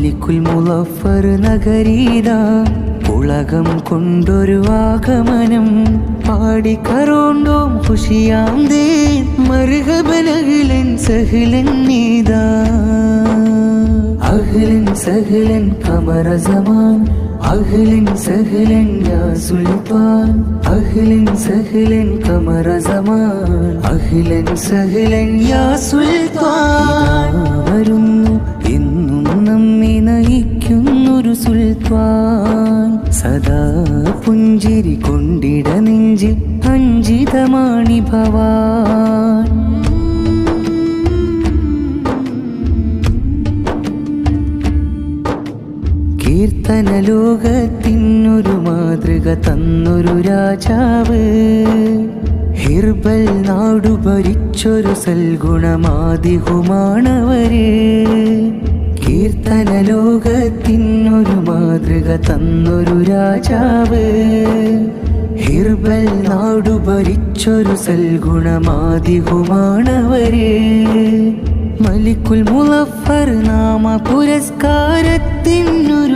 മലിക്കുൽ മുലഫർ നഗരീത ഉലകം കൊണ്ടൊരു ആഗമനം പാടിക്കറോണ്ടോം ഖുഷിയാം ദേ മർഹബനഹിലൻ സഹിലൻ നീതാ. അഹിലൻ സഹിലൻ കമറ സമാൻ സഹിലൻ സഹ്ലൻ യാ സുൽത്താൻ അഖിലൻ സഹിലൻ കമറ സമാൻ അഹ്ലൻ സഹ്ലൻ യാ സുൽത്താൻ സദാ പുഞ്ചിരി കൊണ്ടിട നെഞ്ചിൽ അഞ്ചിതമാണി ഭവാൻ. കീർത്തന ലോകത്തിനൊരു മാതൃക തന്നൊരു രാജാവ്. ഹിർബൽ നാടു ഭരിച്ചൊരു സൽഗുണമാതിഹുമാണവര് കീർത്തന ലോകത്തിനൊരു മാതൃക തന്നൊരു രാജാവ്. ഹിർബൽ നാടു ഭരിച്ചൊരു സൽഗുണമാതികുമാണവര് മലിക്കുൽ മുലഫർ നാമ പുരസ്കാരത്തിനൊരു